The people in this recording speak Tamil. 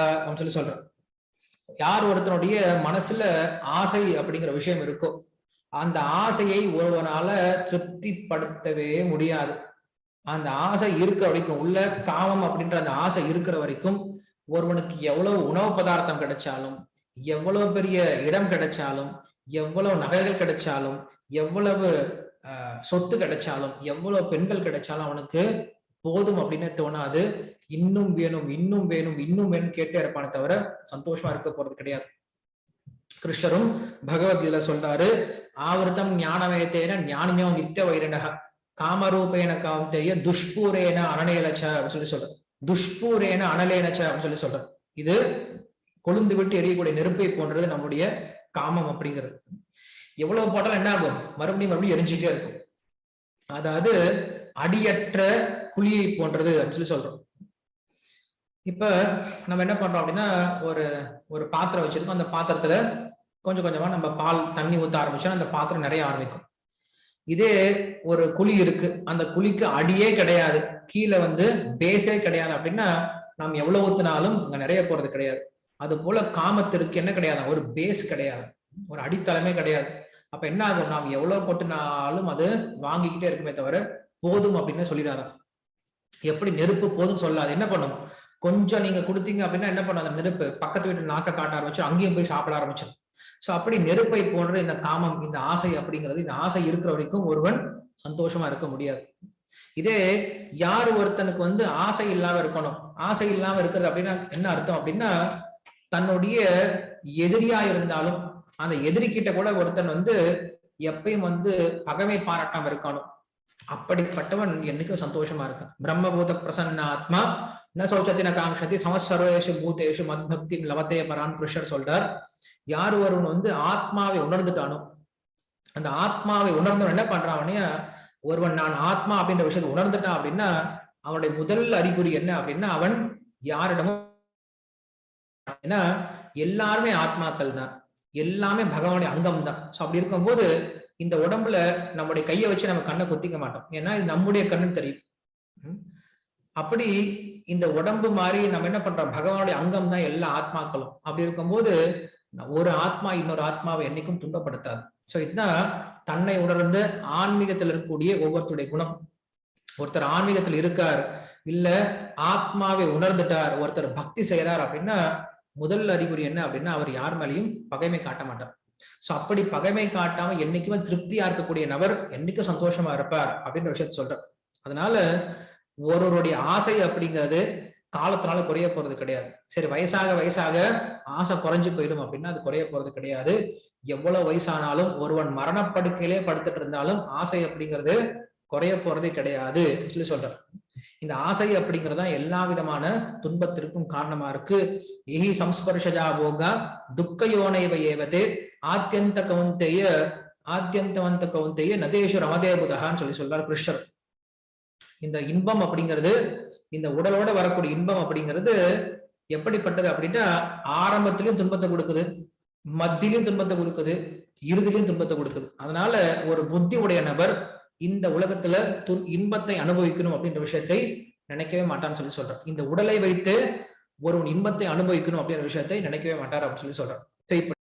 அப்படின்னு சொல்லி சொல்றேன். யார் ஒருத்தனுடைய மனசுல ஆசை அப்படிங்கிற விஷயம் இருக்கோ அந்த ஆசையை ஒருவனால திருப்திப்படுத்தவே முடியாது. அந்த ஆசை இருக்கிற வரைக்கும் உள்ள காமம் அப்படின்ற அந்த ஆசை இருக்கிற வரைக்கும் ஒருவனுக்கு எவ்வளவு உணவு பதார்த்தம் கிடைச்சாலும் எவ்வளவு பெரிய இடம் கிடைச்சாலும் எவ்வளவு நகைகள் கிடைச்சாலும் எவ்வளவு சொத்து கிடைச்சாலும் எவ்வளவு பெண்கள் கிடைச்சாலும் அவனுக்கு போதும் அப்படின்னு தோணாது. இன்னும் வேணும் இன்னும் வேணும் இன்னும் வேணும் கேட்டே இருப்பானே தவிர சந்தோஷமா இருக்க போறது கிடையாது. கிருஷ்ணரும் பகவத்கீதை சொல்றாரு ஆவர்த்தம் ஞானமயத்தேன ஞானியோ நித்திய வைரணக காமரூபேன காந்தேய துஷ்பூரேன அனலேனச்ச அப்படின்னு சொல்லி சொல்ற துஷ்பூரேன அனலேனச்ச அப்படின்னு சொல்லி சொல்ற இது கொழுந்து விட்டு எரியக்கூடிய நெருப்பை போன்றது நம்முடைய காமம் அப்படிங்கிறது. எவ்வளவு போட்டாலும் என்ன ஆகும்? மறுபடியும் மறுபடியும் எரிஞ்சுட்டே இருக்கும். அதாவது அடியற்ற குழியை போன்றது அப்படின்னு சொல்லி சொல்றோம். இப்ப நம்ம என்ன பண்றோம் அப்படின்னா ஒரு ஒரு பாத்திரம் வச்சிருக்கோம். அந்த பாத்திரத்துல கொஞ்சம் கொஞ்சமா நம்ம பால் தண்ணி ஊத்த ஆரம்பிச்சோம் அந்த பாத்திரம் நிறைய ஆரம்பிக்கும். இதே ஒரு குழி இருக்கு. அந்த குழிக்கு அடியே கிடையாது. கீழே வந்து பேஸே கிடையாது அப்படின்னா நாம் எவ்வளவு ஊத்தினாலும் இங்க நிறைய போறது கிடையாது. அது போல காமத்திற்கு என்ன கிடையாது? ஒரு பேஸ் கிடையாது. ஒரு அடித்தளமே கிடையாது. அப்ப என்ன ஆகும்? நாம் எவ்வளவு கொட்டினாலும் அது வாங்கிக்கிட்டே இருக்குமே தவிர போதும் அப்படின்னு சொல்லிடுறாங்க எப்படி நெருப்பு போதும் சொல்லாது. என்ன பண்ணும்? கொஞ்சம் நீங்க கொடுத்தீங்க அப்படின்னா என்ன பண்ணும்? அந்த நெருப்பு பக்கத்து வீட்டு நாக்க காட்ட ஆரம்பிச்சு அங்கேயும் போய் சாப்பிட ஆரம்பிச்சிடும் சோ அப்படி நெருப்பை போன்ற இந்த காமம் இந்த ஆசை அப்படிங்கிறது இந்த ஆசை இருக்கிற வரைக்கும் ஒருவன் சந்தோஷமா இருக்க முடியாது. இதே யார் ஒருத்தனுக்கு வந்து ஆசை இல்லாம இருக்கணும்? ஆசை இல்லாம இருக்கிறது அப்படின்னா என்ன அர்த்தம் அப்படின்னா தன்னுடைய எதிரியா இருந்தாலும் அந்த எதிரி கிட்ட கூட ஒருத்தன் வந்து எப்பயும் வந்து பகமை பாராட்டாம இருக்கணும். அப்படிப்பட்டவன் என்னைக்கும் சந்தோஷமா இருக்கான். பிரம்மபூத பிரசன்ன ஆத்மா ந சௌச்சத்தி ந காங்ஷதி பூத்தேஷு பூதேஷு மத்பக்தி லவத்தே பரான் கிருஷ்ணர் சொல்றார் யார் ஒருவன் வந்து ஆத்மாவை உணர்ந்துட்டானோ? அந்த ஆத்மாவை உணர்ந்தவன் என்ன பண்றான் ஒருவன் நான் ஆத்மா அப்படின்ற விஷயத்தை உணர்ந்துட்டான் அப்படின்னா அவனுடைய முதல் அறிகுறி என்ன அப்படின்னா அவன் யாரிடமும் ஏன்னா எல்லாருமே ஆத்மாக்கள் தான். எல்லாமே பகவானுடைய அங்கம் தான். ஸோ அப்படி இருக்கும்போது இந்த உடம்புல நம்முடைய கையை வச்சு நம்ம கண்ணை குத்திக்க மாட்டோம். ஏன்னா இது நம்முடைய கண்ணு தெரியும். அப்படி இந்த உடம்பு மாதிரி நம்ம என்ன பண்றோம்? பகவானுடைய அங்கம் தான் எல்லா ஆத்மாக்களும். அப்படி இருக்கும்போது ஒரு ஆத்மா இன்னொரு ஆத்மாவை என்னைக்கும் துன்பப்படுத்தாது. சோ இதுதான் தன்னை உணர்ந்து ஆன்மீகத்தில் இருக்கக்கூடிய ஒவ்வொருத்தருடைய குணம். ஒருத்தர் ஆன்மீகத்தில் இருக்கார் இல்ல ஆத்மாவை உணர்ந்துட்டார் ஒருத்தர் பக்தி செய்யறார் அப்படின்னா முதல் அறிகுறி என்ன அப்படின்னா அவர் யார் மேலேயும் பகைமை காட்ட மாட்டார். சோ அப்படி பகைமை காட்டாம என்னைக்குமே திருப்தியா இருக்கக்கூடிய நபர் என்னைக்கும் சந்தோஷமா இருப்பார் அப்படின்ற விஷயத்த சொல்றார். அதனால ஒருவருடைய ஆசை அப்படிங்கிறது காலத்தினால குறைய போறது கிடையாது. சரி வயசாக வயசாக ஆசை குறைஞ்சு போயிடும் அப்படின்னா அது குறைய போறது கிடையாது. எவ்வளவு வயசானாலும் ஒருவன் மரணப்படுக்கையிலே படுத்துட்டு இருந்தாலும் ஆசை அப்படிங்கிறது குறைய போறதே கிடையாது சொல்லி சொல்றேன் இந்த ஆசை அப்படிங்கிறது தான் எல்லா விதமான துன்பத்திற்கும் காரணமா இருக்கு. எஹி சம்ஸ்பர்ஷஜா போகா துக்கயோனைவ ஏவதே ஆத்தியந்த கவுந்தேய ஆத்தியந்தவந்த கவுந்தேய நதேஷு ரமதேபுதகான்னு சொல்லி சொல்றார் கிருஷ்ணர். இந்த இன்பம் அப்படிங்கிறது இந்த உடலோட வரக்கூடிய இன்பம் அப்படிங்கிறது எப்படிப்பட்டது அப்படின்னா ஆரம்பத்திலையும் துன்பத்தை கொடுக்குது மத்தியிலும் துன்பத்தை கொடுக்குது இறுதியிலும் துன்பத்தை கொடுக்குது. அதனால ஒரு புத்தி உடைய நபர் இந்த உலகத்துல து- இன்பத்தை அனுபவிக்கணும் அப்படின்ற விஷயத்தை நினைக்கவே மாட்டான்னு சொல்லி சொல்றேன் இந்த உடலை வைத்து ஒருவன் இன்பத்தை அனுபவிக்கணும் அப்படின்ற விஷயத்தை நினைக்கவே மாட்டார் அப்படின்னு சொல்லி சொல்றேன் இப்ப